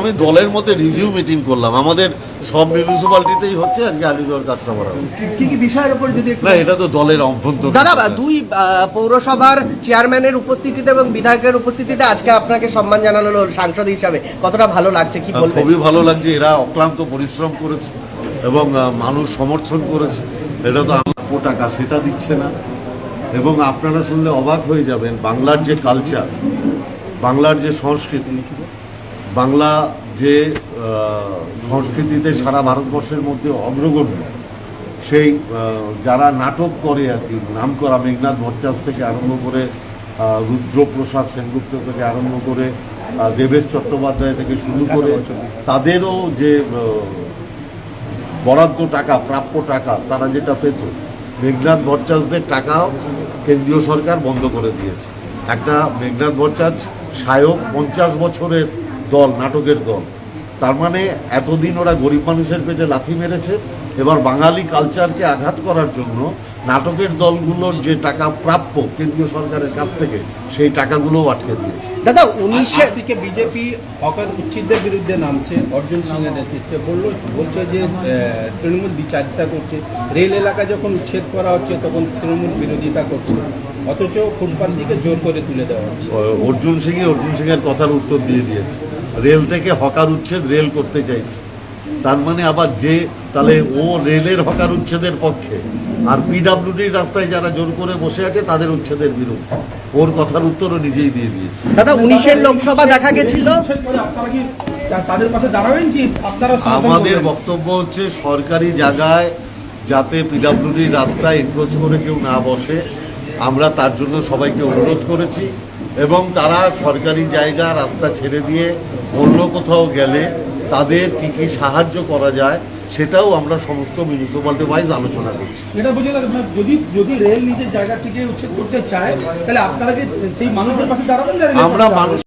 আমি দলের মধ্যে রিভিউ মিটিং করলাম। আমাদের সব মিউনিসিপ্যালিটিতেই হচ্ছে আজকে আলিগড় কাজটা করা কি কি বিষয়ের উপর যদি না এটা তো দলের অভ্যন্তর দাদা দুই আহ, পৌরসভার চেয়ারম্যানের উপস্থিতিতে এবং বিধায়কের উপস্থিতিতে আজকে আপনাকে সম্মান জানানো হলো সাংসদ হিসাবে কতটা ভালো লাগছে কি বলবেন? খুবই ভালো লাগছে। এরা অক্লান্ত পরিশ্রম করেছে এবং মানুষ সমর্থন করেছে। এটা তো আমার টাকা সেটা দিচ্ছে না। এবং আপনারা শুনলে অবাক হয়ে যাবেন বাংলার যে কালচার বাংলার যে সংস্কৃতি বাংলা যে সংস্কৃতিতে সারা ভারতবর্ষের মধ্যে অগ্রগণ্য সেই যারা নাটক করে আর কি নাম করা মেঘনাথ ভট্টাচ থেকে আরম্ভ করে রুদ্রপ্রসাদ সেনগুপ্ত থেকে আরম্ভ করে দেবেশ চট্টোপাধ্যায় থেকে শুরু করে তাদেরও যে বরাদ্দ টাকা প্রাপ্য টাকা তারা যেটা পেত মেঘনাথ ভট্টাচদের টাকাও কেন্দ্রীয় সরকার বন্ধ করে দিয়েছে। একটা মেঘনাথ ভট্টাচ সায়ক পঞ্চাশ বছরের দল নাটকের দল। তার মানে এতদিন ওরা গরিব মানুষের পেটে লাথি মেরেছে এবার বাঙালি কালচারকে আঘাত করার জন্য নাটকের দলগুলোর যে টাকা প্রাপ্য কেন্দ্রীয় সরকারের কাছ থেকে সেই টাকাগুলোও আটকে দিয়েছে। দাদা উনিশে থেকে বিজেপি হকার উচ্ছেদের বিরুদ্ধে নামছে অর্জুন সিংয়ের নেতৃত্বে বলল বলছে যে তৃণমূল বিচারিতা করছে। রেল এলাকা যখন উচ্ছেদ করা হচ্ছে তখন তৃণমূল বিরোধিতা করছে। অথচ ফুটপাত দিকে জোর করে তুলে দেওয়া হচ্ছে। অর্জুন সিংই অর্জুন সিংয়ের কথার উত্তর দিয়ে দিয়েছে। রেল থেকে হকার উচ্ছেদ রেল করতে চাইছে। তার মানে আবার যে তাহলে ও রেলের হকার উচ্ছেদের পক্ষে আর পিডাব্লিউডির রাস্তায় যারা জোর করে বসে আছে তাদের উচ্ছেদের বিরুদ্ধে। ওর কথার উত্তরও নিজেই দিয়ে দিয়েছে। দাদা উনিশের লোকসভা দেখা গেছিল। আমাদের বক্তব্য হচ্ছে সরকারি জায়গায় যাতে পিডাব্লিউডির রাস্তায় এনক্রোচ করে কেউ না বসে আমরা তার জন্য সবাইকে অনুরোধ করেছি এবং তারা সরকারি জায়গা রাস্তা ছেড়ে দিয়ে অন্য কোথাও গেলে তাদের কি কি সাহায্য করা যায় সেটাও আমরা সমস্ত মিউনিসিপ্যালিটি ওয়াইজ আলোচনা করছি। এটা বুঝে গেল যদি যদি রেল নিজের জায়গা থেকে উচ্ছেদ করতে চায় তাহলে আপনারা কি সেই মানুষের পাশে দাঁড়াবেন আমরা মানুষ